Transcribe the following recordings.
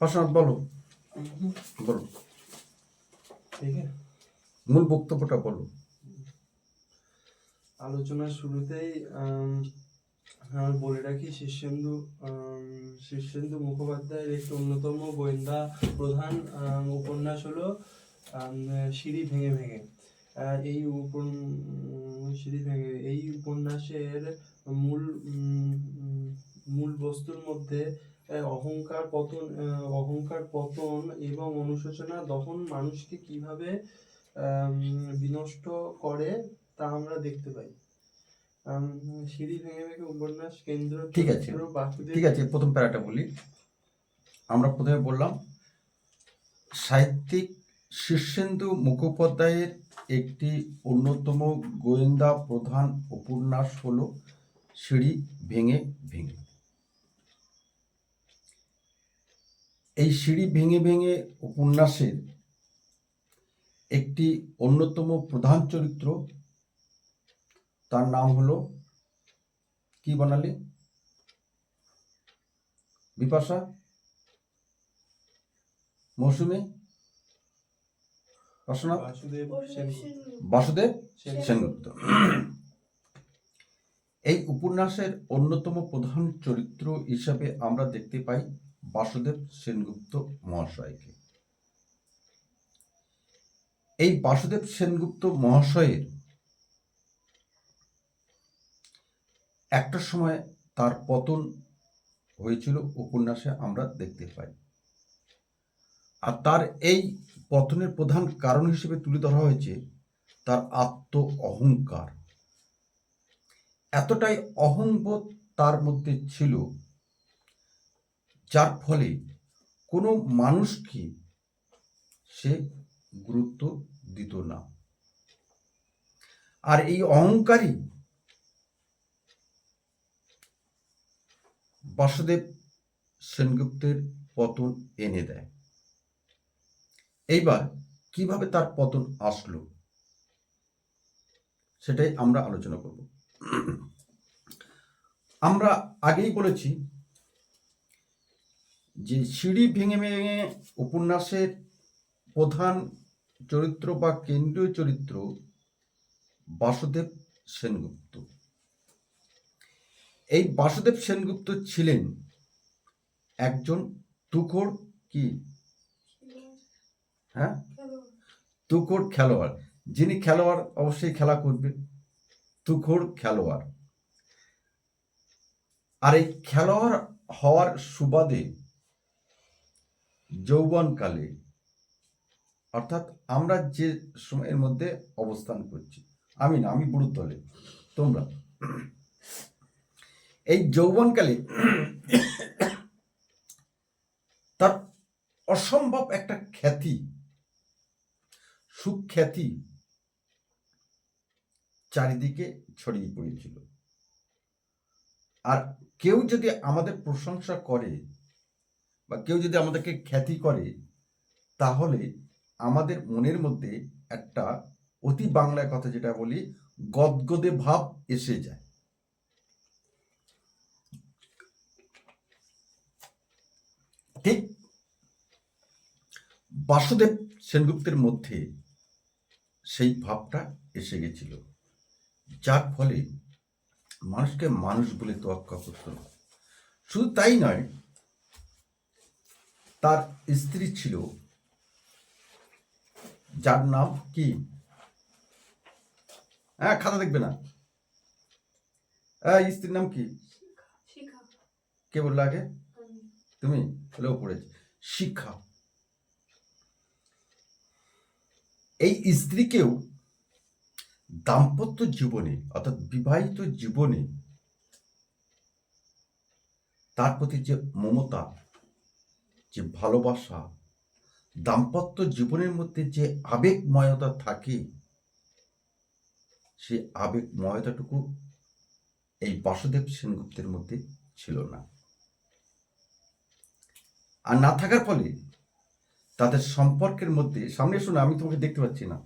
পার্শ্বনাথ বলো। বলো। মূল বক্তব্যটা বলো। আলোচনার শুরুতেই আমি বলে রাখি শীর্ষেন্দু শীর্ষেন্দু মুখোপাধ্যায়ের একটি অন্যতম গোয়েন্দা প্রধান উপন্যাস হলো সিঁড়ি ভেঙে ভেঙে। এই উপন সিঁড়ি ভেঙে এই উপন্যাসের মূল মূল বস্তুর মধ্যে অহংকার পতন অহংকার পতন এবং অনুশোচনা দহন মানুষকে কীভাবে বিনষ্ট করে তা আমরা দেখতে পাই। সিঁড়ি ভেঙে ভেঙে উপন্যাস কেন্দ্র ঠিক আছে। ঠিক আছে প্রথম প্যারাটা বলি। আমরা প্রথমে বললাম সাহিত্যিক শীর্ষেন্দু মুখোপাধ্যায়ের একটি অন্যতম গোয়েন্দা প্রধান উপন্যাস হল সিঁড়ি ভেঙে ভেঙে। এই সিঁড়ি ভেঙে ভেঙে উপন্যাসের একটি অন্যতম প্রধান চরিত্র তার নাম হলো কি বানালি? বিপাশা? মৌসুমী? বাসুদেব? সেনগুপ্ত। এই উপন্যাসের অন্যতম প্রধান চরিত্র হিসাবে আমরা দেখতে পাই বাসুদেব সেনগুপ্ত মহাশয়কে। এই বাসুদেব সেনগুপ্ত মহাশয়ের একটা সময় তার পতন হয়েছিল উপন্যাসে আমরা দেখতে পাই। আর তার এই পতনের প্রধান কারণ হিসেবে তুলে ধরা হয়েছে তার আত্ম অহংকার। এতটাই অহংবোধ তার মধ্যে ছিল যার ফলে কোনো মানুষকে সে গুরুত্ব দিত না। আর এই অহংকারই বাসুদেব সেনগুপ্তের পতন এনে দেয়। এইবার কীভাবে তার পতন আসলো, সেটাই আমরা আলোচনা করব। আমরা আগেই বলেছি যে সিঁড়ি ভেঙে ভেঙে উপন্যাসের প্রধান চরিত্র বা কেন্দ্রীয় চরিত্র বাসুদেব সেনগুপ্ত। এই বাসুদেব সেনগুপ্ত ছিলেন একজন তুখোড় কি? হ্যাঁ? তুখোড় খেলোয়াড়। যিনি খেলোয়াড় অবশ্যই খেলা করবেন। তুখোড় খেলোয়াড়। আর এই খেলোয়াড় হওয়ার সুবাদে যৌবনকালে, অর্থাৎ আমরা যে সময়ের মধ্যে অবস্থান করছি, আমি না, আমি বুড়ো দলে, তোমরা। এই যৌবনকালে তার অসম্ভব একটা খ্যাতি, সুখ্যাতি চারিদিকে ছড়িয়ে পড়েছিল। আর কেউ যদি আমাদের প্রশংসা করে বা কেউ যদি আমাদেরকে খ্যাতি করে, তাহলে আমাদের মনের মধ্যে একটা অতি বাংলায় কথা যেটা বলি, গদগদে ভাব এসে যায়। ঠিক বাসুদেব সেনগুপ্তের মধ্যে সেই ভাবটা এসে গেছিল। যার ফলে মানুষকে মানুষ বলে তোয়াক্কা করত শুধু তাই নয় তার স্ত্রী ছিল। যার নাম কি? হ্যাঁ খাতা দেখবে না। হ্যাঁ স্ত্রীর নাম কি? কে বলল আগে? তুমি? পড়েছি। শিক্ষা এই স্ত্রীকেও দাম্পত্য জীবনে অর্থাৎ বিবাহিত জীবনে তার প্রতি যে মমতা যে ভালোবাসা, দাম্পত্য জীবনের মধ্যে যে আবেগময়তা থাকে, সেই আবেগময়তাটুকু এই বাসুদেব সেনগুপ্তের মধ্যে ছিল না। আর না থাকার ফলে তাদের সম্পর্কের মধ্যে, সামনে এসো না আমি তোমাকে দেখতে পাচ্ছি না।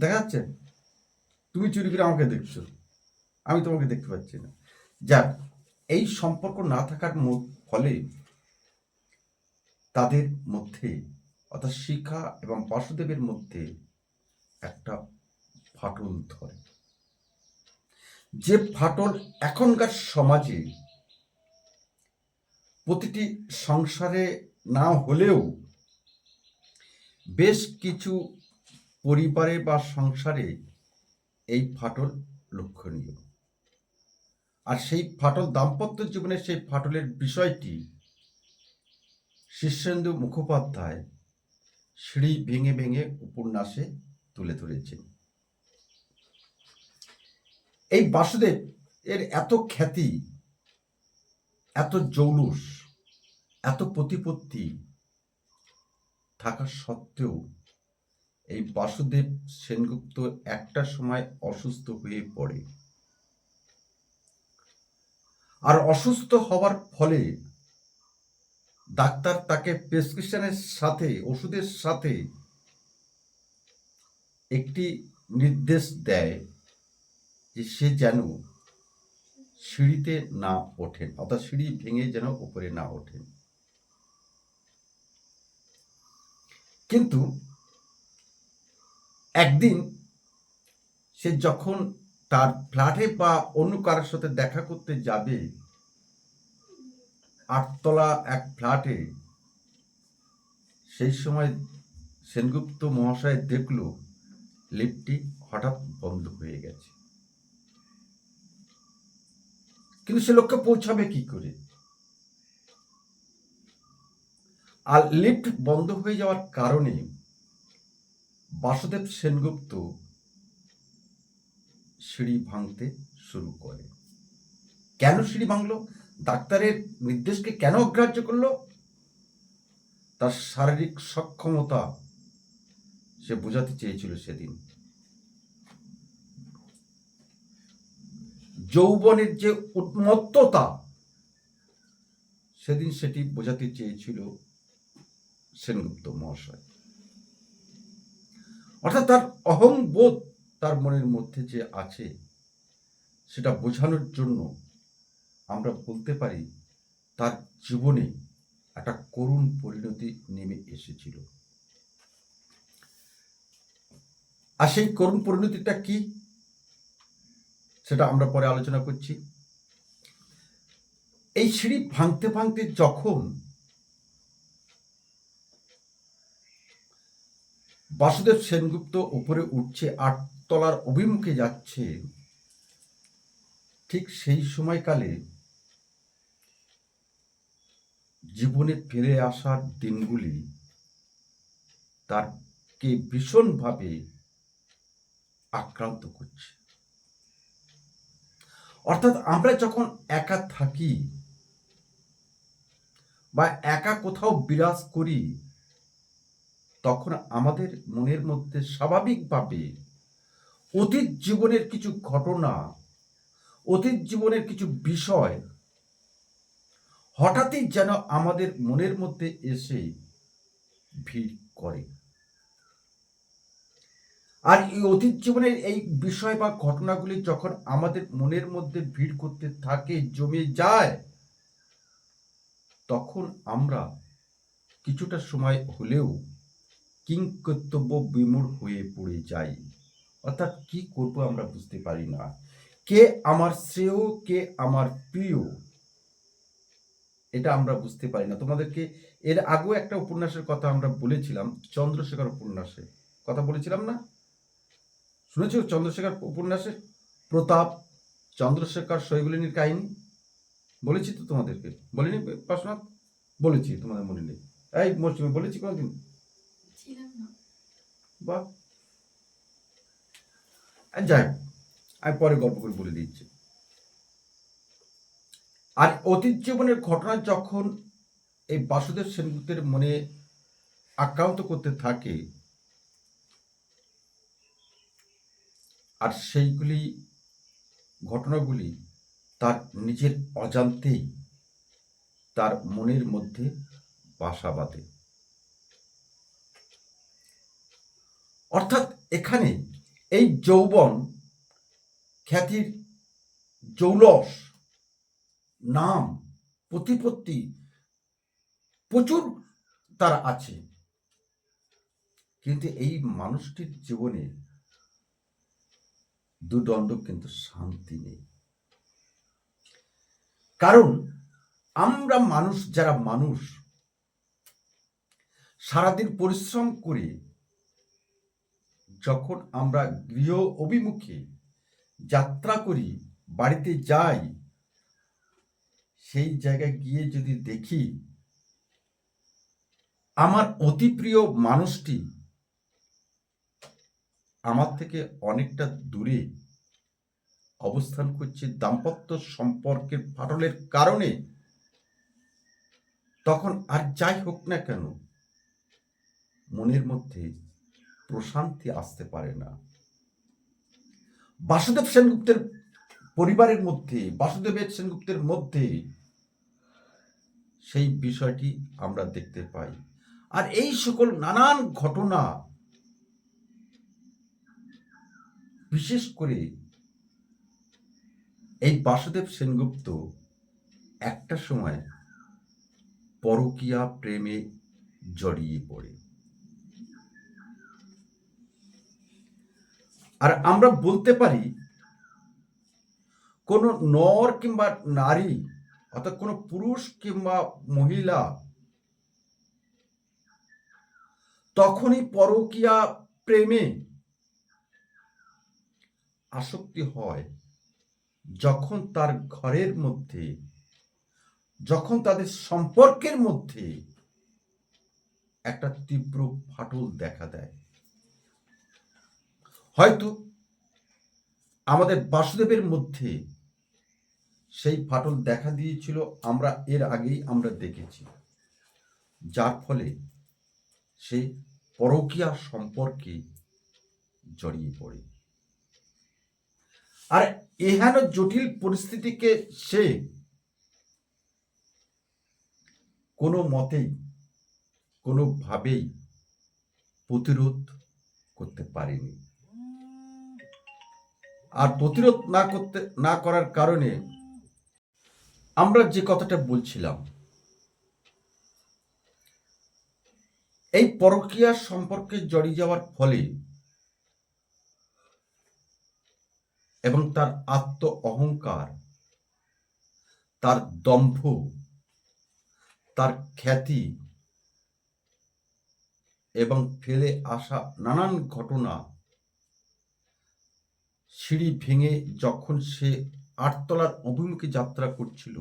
দেখা যাচ্ছে? তুমি চুরি করে আমাকে দেখছ। আমি তোমাকে দেখতে পাচ্ছি না। যাক এই সম্পর্ক না থাকার ফলে তাদের মধ্যে, অর্থাৎ শিখা এবং বাসুদেবের মধ্যে একটা ফাটল ধরে। যে ফাটল এখনকার সমাজে প্রতিটি সংসারে না হলেও বেশ কিছু পরিবারে বা সংসারে এই ফাটল লক্ষণীয়। আর সেই ফাটল, দাম্পত্য জীবনের সেই ফাটলের বিষয়টি শীর্ষেন্দু মুখোপাধ্যায় সিঁড়ি ভেঙে ভেঙে উপন্যাসে তুলে ধরেছেন। এই বাসুদেব এর এত খ্যাতি, এত জৌলুস, এত প্রতিপত্তি থাকা সত্ত্বেও এই বাসুদেব সেনগুপ্ত একটা সময় অসুস্থ হয়ে পড়ে। আর অসুস্থ হওয়ার ফলে ডাক্তার তাকে প্রেসক্রিপশনের সাথে, ওষুধের সাথে একটি নির্দেশ দেয় যে সে যেন সিঁড়িতে না ওঠেন, অর্থাৎ সিঁড়ি ভেঙে যেন উপরে না ওঠেন। কিন্তু একদিন সে যখন তার ফ্ল্যাটে বা অন্য কারোর সাথে দেখা করতে যাবে? আটতলা এক ফ্ল্যাটে। সেই সময় সেনগুপ্ত মহাশয় দেখল, লিফটটি হঠাৎ বন্ধ হয়ে গেছে। কিন্তু সে লোককে পৌঁছাবে কি করে? আর লিফট বন্ধ হয়ে যাওয়ার কারণে বাসুদেব সেনগুপ্ত সিঁড়ি ভাঙতে শুরু করে। কেন সিঁড়ি ভাঙলো? ডাক্তারের নির্দেশকে কেন অগ্রাহ্য করল? তার শারীরিক সক্ষমতা সে বোঝাতে চেয়েছিল সেদিন। যৌবনের যে উন্মত্ততা, সেদিন সেটি বোঝাতে চেয়েছিল সেনগুপ্ত মহাশয়। অর্থাৎ তার অহংবোধ তার মনের মধ্যে যে আছে, সেটা বোঝানোর জন্য আমরা বলতে পারি, তার জীবনে একটা করুণ পরিণতি নেমে এসেছিল। আর সেই করুণ পরিণতিটা কি? সেটা আমরা পরে আলোচনা করছি। এই সিঁড়ি ভাঙতে ভাঙতে যখন বাসুদেব সেনগুপ্ত উপরে উঠছে আটতলার অভিমুখে যাচ্ছে, ঠিক সেই সময়কালে জীবনে ফিরে আসার দিনগুলি তারকে ভীষণভাবে আক্রান্ত করছে। অর্থাৎ আমরা যখন একা থাকি বা একা কোথাও বিরাজ করি, তখন আমাদের মনের মধ্যে স্বাভাবিকভাবে অতীত জীবনের কিছু ঘটনা, অতীত জীবনের কিছু বিষয় হঠাৎই যেন আমাদের মনের মধ্যে এসে ভিড় করে। আর এই অতীত জীবনের এই বিষয় বা ঘটনাগুলি যখন আমাদের মনের মধ্যে ভিড় করতে থাকে, জমে যায়, তখন আমরা কিছুটা সময় হলেও কিংকর্তব্য বিমূঢ় হয়ে পড়ে যাই। অর্থাৎ কি করব আমরা বুঝতে পারি না। কে আমার শ্রেয় কে আমার প্রিয় এটা আমরা বুঝতে পারি না। তোমাদেরকে এর আগেও একটা উপন্যাসের কথা আমরা বলেছিলাম চন্দ্রশেখর উপন্যাসে। কথা বলেছিলাম না? শুনেছ চন্দ্রশেখর উপন্যাসে প্রতাপ চন্দ্রশেখর শৈগুলিনীর কাহিনী? বলেছি তো তোমাদেরকে। বলিনি পাশনাথ বলেছি তোমাদের মনে নেই। এই মৌসুমি বলেছি কোনোদিন? ছিলাম না। বা যাই আমি পরে গল্প করে বলে দিচ্ছি। আর অতীত জীবনের ঘটনা যখন এই বাসুদেব সেনগুপ্তের মনে আক্রান্ত করতে থাকে, আর সেইগুলি ঘটনাগুলি তার নিজের অজান্তেই তার মনের মধ্যে বাসা বাঁধে। অর্থাৎ এখানে এই যৌবন খ্যাতির জৌলস, নাম, প্রতিপত্তি প্রচুর তার আছে। কিন্তু এই মানুষটির জীবনে দুদণ্ড কিন্তু শান্তি নেই। কারণ আমরা মানুষ, যারা মানুষ, সারাদিন পরিশ্রম করে যখন আমরা গৃহ অভিমুখে যাত্রা করি, বাড়িতে যাই, সেই জায়গায় গিয়ে যদি দেখি আমার অতি প্রিয় মানুষটি আমার থেকে অনেকটা দূরে অবস্থান করছে দাম্পত্য সম্পর্কের ফাটলের কারণে, তখন আর যাই হোক না কেন, মনের মধ্যে প্রশান্তি আসতে পারে না। বাসুদেব সেনগুপ্তের পরিবারের মধ্যে বাসুদেবের সেনগুপ্তের মধ্যে সেই বিষয়টি আমরা দেখতে পাই। আর এই সকল নানান ঘটনা বিশেষ করে এই বাসুদেব সেনগুপ্ত একটা সময় পরকীয়া প্রেমে জড়িয়ে পড়ে। আর আমরা বলতে পারি, কোনো নর কিংবা নারী অর্থাৎ কোনো পুরুষ কিংবা মহিলা তখনই পরকীয়া প্রেমে আসক্তি হয় যখন তার ঘরের মধ্যে, যখন তাদের সম্পর্কের মধ্যে একটা তীব্র ফাটল দেখা দেয়। হয়তো আমাদের বাসুদেবের মধ্যে সেই ফাটল দেখা দিয়েছিল, আমরা এর আগেই আমরা দেখেছি। যার ফলে সে পরকীয়া সম্পর্কে জড়িয়ে পড়ে। আর এহেন জটিল পরিস্থিতিকে সে কোনো মতেই, কোনোভাবেই প্রতিরোধ করতে পারেনি। আর প্রতিরোধ না করতে, না করার কারণে আমরা যে কথাটা বলছিলাম, এই পরকীয়া সম্পর্কে জড়িয়ে যাওয়ার ফলে এবং তার আত্ম অহংকার, তার দম্ভ, তার খ্যাতি এবং ফেলে আসা নানান ঘটনা সিঁড়ি ভেঙে যখন সে আটতলার অভিমুখে যাত্রা করছিল,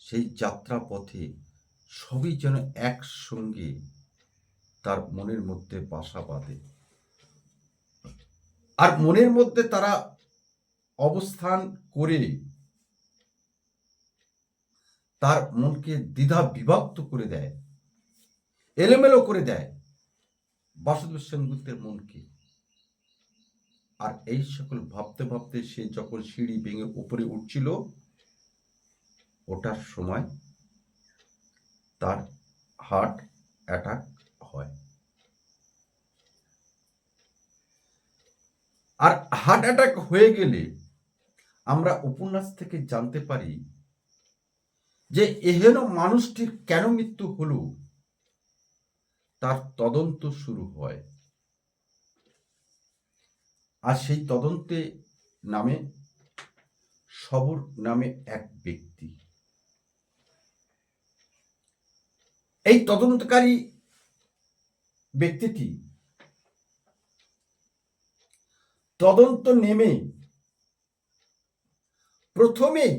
সেই যাত্রা পথে সবই যেন একসঙ্গে তার মনের মধ্যে বাসা বাঁধে। আর মনের মধ্যে তারা অবস্থান করে তার মনকে দ্বিধা বিভক্ত করে দেয়, এলোমেলো করে দেয়। বাসুদেব সেনগুপ্তের মনকে। আর এই সকল ভাবতে ভাবতে সে যখন সিঁড়ি ভেঙে উপরে উঠছিল ওটার সময় তার হার্ট অ্যাটাক হয়। আর হার্ট অ্যাটাক হয়ে গেলে আমরা উপন্যাস থেকে জানতে পারি যে এহেন মানুষটির কেন মৃত্যু হলো, তার তদন্ত শুরু হয়। আর সেই তদন্তে নামে, সবর নামে এক ব্যক্তি। এই তদন্তকারী ব্যক্তিটি তদন্ত নেমে প্রথমেই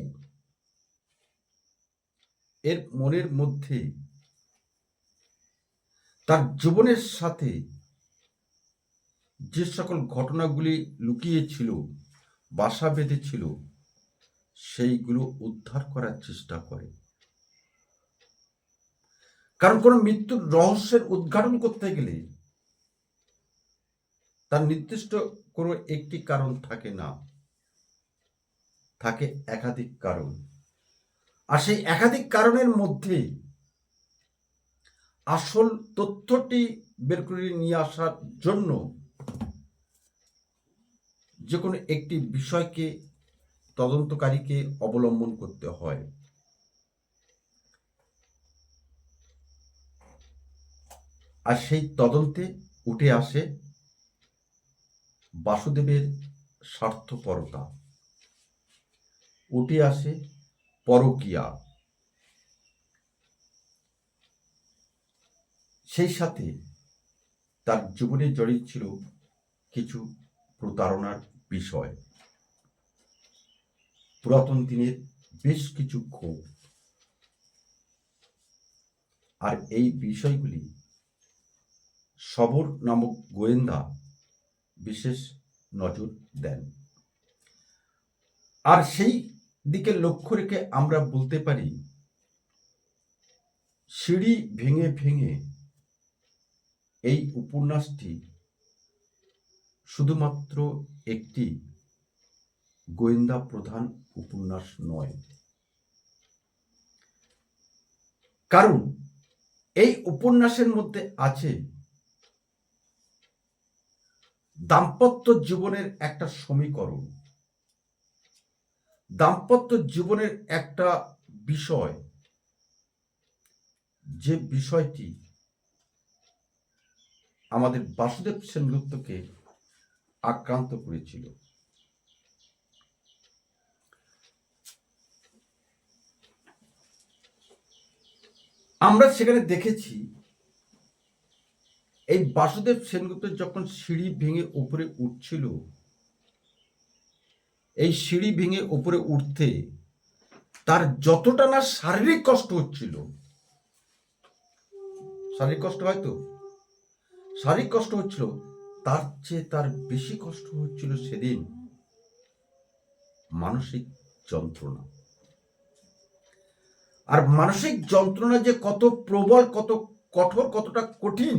এর মনের মধ্যে তার জীবনের সাথে যে সকল ঘটনাগুলি লুকিয়েছিল, বাসা বেঁধেছিল, সেইগুলো উদ্ধার করার চেষ্টা করে। কারণ কোনো মৃত্যুর রহস্যের উদ্ঘাটন করতে গেলে তার নির্দিষ্ট কোনো একটি কারণ থাকে না। থাকে একাধিক কারণ। আর সেই একাধিক কারণের মধ্যে আসল তথ্যটি বের করে নিয়ে আসার জন্য যে কোনো একটি বিষয়কে তদন্তকারীকে অবলম্বন করতে হয়। আর সেই তদন্তে উঠে আসে বাসুদেবের স্বার্থপরতা। উঠে আসে পরকিয়া। সেই সাথে তার জীবনে জড়িত ছিল কিছু প্রতারণার বিষয়। পুরাতন দিনের বেশ কিছু ক্ষোভ। আর এই বিষয়গুলি সবর নামক গোয়েন্দা বিশেষ নজর দেন। আর সেই দিকে লক্ষ্য রেখে আমরা বলতে পারি, সিঁড়ি ভেঙে ভেঙে এই উপন্যাসটি শুধুমাত্র একটি গোয়েন্দা প্রধান উপন্যাস নয়। কারণ এই উপন্যাসের মধ্যে আছে দাম্পত্য জীবনের একটা সমীকরণ। দাম্পত্য জীবনের একটা বিষয়, যে বিষয়টি আমাদের বাসুদেব সেনগুপ্তকে আক্রান্ত করেছিল আমরা সেখানে দেখেছি, এই বাসুদেব সেনগুপ্ত যখন সিঁড়ি ভেঙে উপরে উঠছিল, এই সিঁড়ি ভেঙে উপরে উঠতে তার যতটা না শারীরিক কষ্ট হচ্ছিল, শারীরিক কষ্ট হয়তো শারীরিক কষ্ট হচ্ছিল তার চেয়ে তার বেশি কষ্ট হচ্ছিল সেদিন মানসিক যন্ত্রণা। আর মানসিক যন্ত্রণা যে কত প্রবল, কত কঠোর, কতটা কঠিন,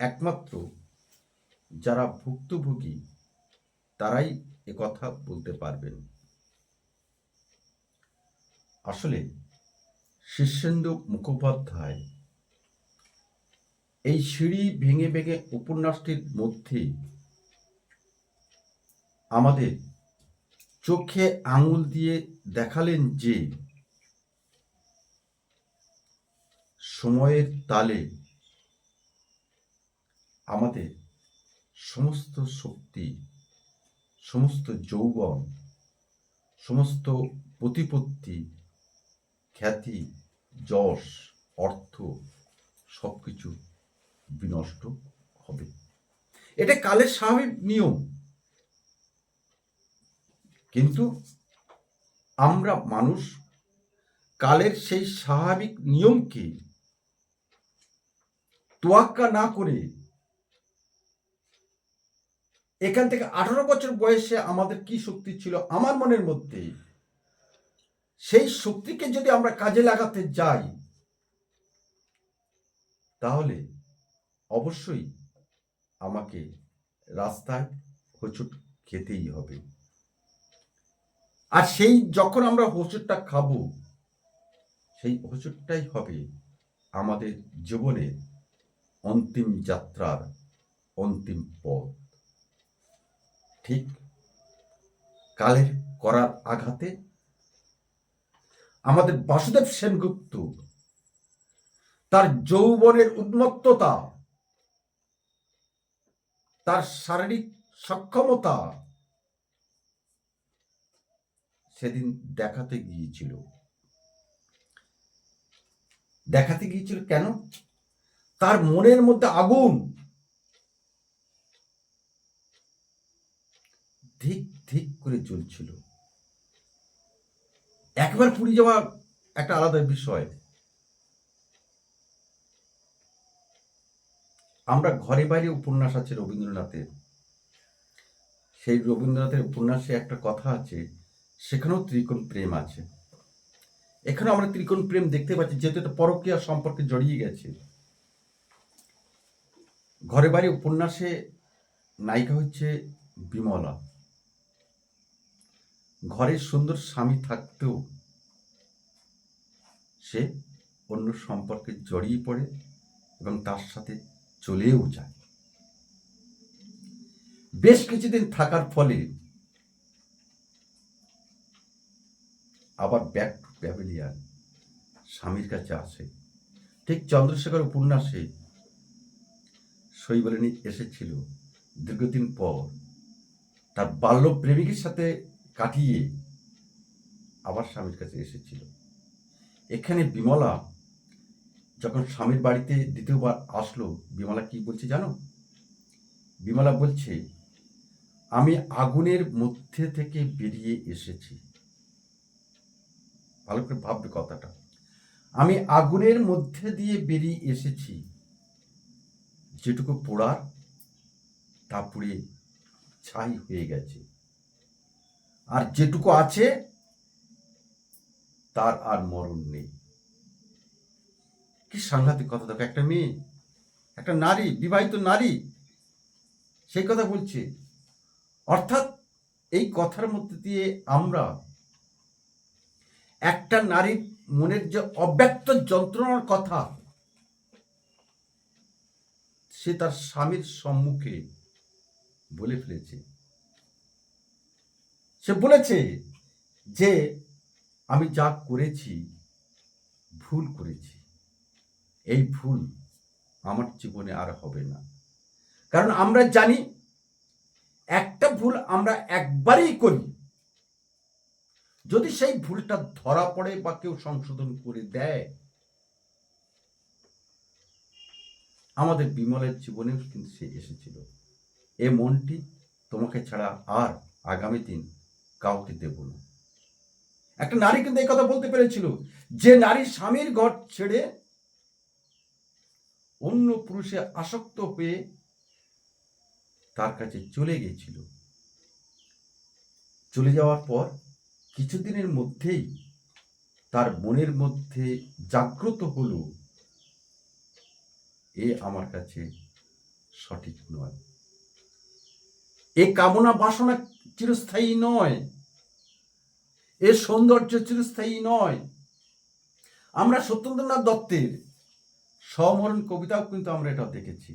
একমাত্র যারা ভুক্তভোগী তারাই কথা বলতে পারবেন। আসলে শীর্ষেন্দু মুখোপাধ্যায় এই সিঁড়ি ভেঙে ভেঙে উপন্যাসটির মধ্যে আমাদের চোখে আঙুল দিয়ে দেখালেন যে সময়ের তালে আমাদের সমস্ত শক্তি, সমস্ত যৌবন, সমস্ত প্রতিপত্তি, খ্যাতি, যশ, অর্থ সব কিছু বিনষ্ট হবে। এটা কালের স্বাভাবিক নিয়ম। কিন্তু আমরা মানুষ কালের সেই স্বাভাবিক নিয়মকে তোয়াক্কা না করে এখান থেকে আঠারো বছর বয়সে আমাদের কি শক্তি ছিল? আমার মনের মধ্যে সেই শক্তিকে যদি আমরা কাজে লাগাতে যাই, তাহলে অবশ্যই আমাকে রাস্তায় হোঁচট খেতেই হবে। আর সেই যখন আমরা হোঁচটটা খাব, সেই হোঁচটটাই হবে আমাদের জীবনের অন্তিম যাত্রার অন্তিম পথ। ঠিক কালের করার আঘাতে আমাদের বাসুদেব সেনগুপ্ত তার যৌবনের উন্মত্ততা তার শারীরিক সক্ষমতা সেদিন দেখাতে গিয়েছিল। দেখাতে গিয়েছিল কেন? তার মনের মধ্যে আগুন। ধিক ধিক করে চলছিল একবার পুরী যাওয়া একটা আলাদা বিষয়। আমরা ঘরে বাইরে উপন্যাস আছে রবীন্দ্রনাথের। সেই রবীন্দ্রনাথের উপন্যাসে একটা কথা আছে, সেখানেও ত্রিকোণ প্রেম আছে। এখানেও আমরা ত্রিকোণ প্রেম দেখতে পাচ্ছি, যেহেতু এটা পরকীয়া সম্পর্কে জড়িয়ে গেছে। ঘরে বাড়ি উপন্যাসে নায়িকা হচ্ছে বিমলা। ঘরের সুন্দর স্বামী থাকতেও সে অন্য সম্পর্কে জড়িয়ে পড়ে এবং তার সাথে চলেও যায়। বেশ কিছুদিন থাকার ফলে আবার ব্যাক টু প্যাভিলিয়ান স্বামীর কাছে আসে। ঠিক চন্দ্রশেখর উপন্যাসে শৈবলিনী এসেছিল দীর্ঘদিন পর। তার বাল্য প্রেমিকের সাথে কাটিয়ে আবার স্বামীর কাছে এসেছিল। এখানে বিমলা যখন স্বামীর বাড়িতে দ্বিতীয়বার আসলো, বিমলা কি বলছে জানো? বিমলা বলছে, আমি আগুনের মধ্যে থেকে বেরিয়ে এসেছি। ভালো করে ভাববে কথাটা। আমি আগুনের মধ্যে দিয়ে বেরিয়ে এসেছি। যেটুকু পোড়ার, তা পুড়ে ছাই হয়ে গেছে। আর যেটুকু আছে, তার আর মরণ নেই। কি সাংঘাতিক কথা দেখো, একটা মেয়ে, একটা নারী, বিবাহিত নারী, সেই কথা বলছে। অর্থাৎ এই কথার মধ্যে দিয়ে আমরা একটা নারীর মনের যে অব্যক্ত যন্ত্রণার কথা, সে তার স্বামীর সম্মুখে বলে ফেলেছে। সে বলেছে যে, আমি যা করেছি, ভুল করেছি। এই ভুল আমার জীবনে আর হবে না। কারণ আমরা জানি একটা ভুল আমরা একবারেই করি। যদি সেই ভুলটা ধরা পড়ে বা কেউ সংশোধন করে দেয়, আমাদের বিমলের জীবনেও কিন্তু সে এসেছিল। এ মনটি তোমাকে ছাড়া আর আগামী দিন কাউকে দেব না। একটা নারী কিন্তু এই কথা বলতে পেরেছিল, যে নারী স্বামীর ঘর ছেড়ে অন্য পুরুষে আসক্ত হয়ে তার কাছে চলে গিয়েছিল চলে যাওয়ার পর কিছুদিনের মধ্যেই তার মনের মধ্যে জাগ্রত হলো, এ আমার কাছে সঠিক নয়। এ কামনা বাসনা চিরস্থায়ী নয়। এর সৌন্দর্য চিরস্থায়ী নয়। আমরা সত্যেন্দ্রনাথ দত্তের সমরণ কবিতাও কিন্তু আমরা এটা দেখেছি।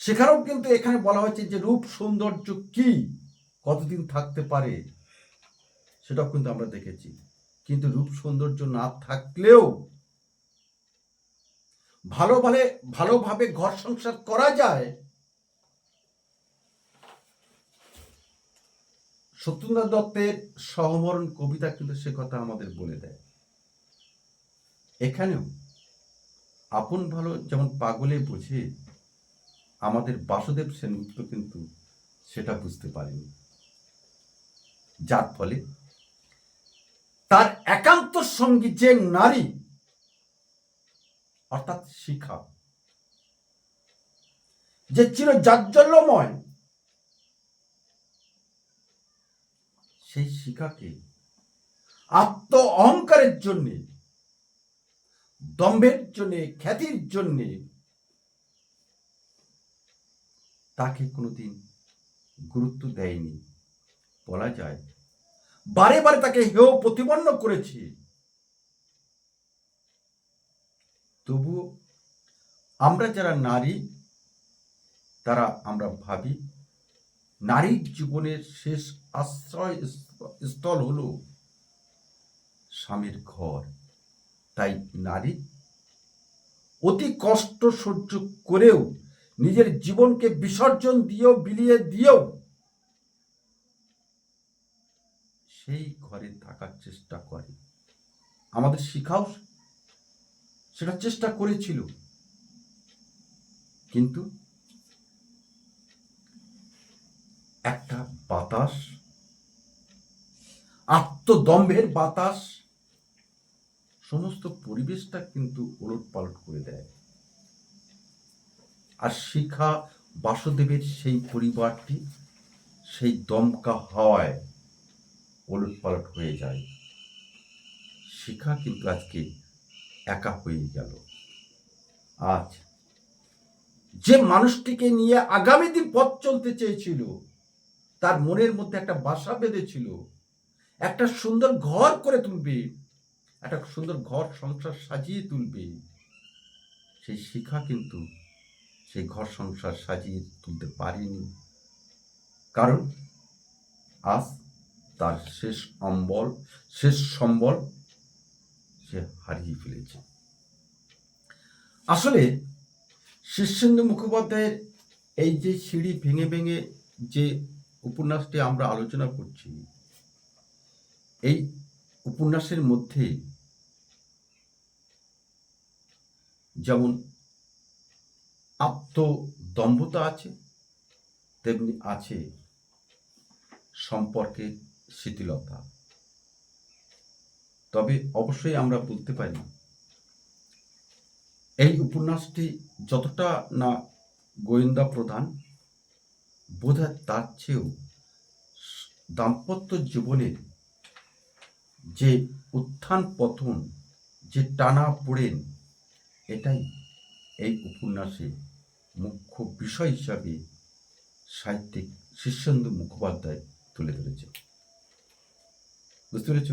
সেখানেও কিন্তু এখানে বলা হয়েছে যে রূপ সৌন্দর্য কি? কতদিন থাকতে পারে? সেটাও কিন্তু আমরা দেখেছি। কিন্তু রূপ সৌন্দর্য না থাকলেও ভালোভাবে ভালোভাবে ঘর সংসার করা যায় সত্যেন্দ্রনাথ দত্তের সহমরণ কবিতা কিন্তু সে কথা আমাদের বলে দেয়। এখানেও আপন ভালো যেমন পাগলে বোঝে, আমাদের বাসুদেব সেনগুপ্ত কিন্তু সেটা বুঝতে পারেনি। যার ফলে তার একান্ত সঙ্গী যে নারী, অর্থাৎ শিখা, যে চির জাজ্জল্যময় সেই শিখাকে আত্ম অহংকারের জন্যে দম্ভের জন্যে, খ্যাতির জন্যে। তাকে কোনোদিন গুরুত্ব দেয়নি। বলা যায়, বারে বারে তাকে হেয় প্রতিপন্ন করেছে। তবু আমরা যারা নারী, তারা আমরা ভাবি, নারীর জীবনের শেষ আশ্রয় স্থল হলো স্বামীর ঘর। তাই নারী অতি কষ্ট সহ্য করেও নিজের জীবনকে বিসর্জন দিয়েও, বিলিয়ে দিয়েও সেই ঘরে থাকার চেষ্টা করে। আমাদের শিখাও সেটা চেষ্টা করেছিল। কিন্তু একটা বাতাস, আত্মদম্ভের বাতাস সমস্ত পরিবেশটা কিন্তু ওলট পালট করে দেয়। আর শিখা বাসুদেবের সেই পরিবারটি, সেই দমকা হাওয়ায় ওলট পালট হয়ে যায়। শিখা কিন্তু আজকে একা হয়ে গেল। আজ যে মানুষটিকে নিয়ে আগামী দিন পথ চলতে চেয়েছিল, তার মনের মধ্যে একটা বাসা বেঁধেছিল, একটা সুন্দর ঘর করে তুলবে একটা সুন্দর ঘর সংসার সাজিয়ে তুলবে। সেই শিখা কিন্তু সেই ঘর সংসার সাজিয়ে তুলতে পারেনি। কারণ আজ তার শেষ অম্বল, শেষ সম্বল সে হারিয়ে ফেলেছে। আসলে শীর্ষেন্দু মুখোপাধ্যায়ের এই যে সিঁড়ি ভেঙে ভেঙে যে উপন্যাসটি আমরা আলোচনা করছি, এই উপন্যাসের মধ্যে যেমন আত্মদম্ভতা আছে, তেমনি আছে সম্পর্কে শিথিলতা। তবে অবশ্যই আমরা বলতে পারি, এই উপন্যাসটি যতটা না গোয়েন্দা প্রধান, বোধহয় তার চেয়েও দাম্পত্য জীবনের যে উত্থান পতন, যে টানা পড়েন এটাই এই উপন্যাসে মুখ্য বিষয় হিসাবে সাহিত্যিক শীর্ষেন্দু মুখোপাধ্যায় তুলে ধরেছে বুঝতে পেরেছ?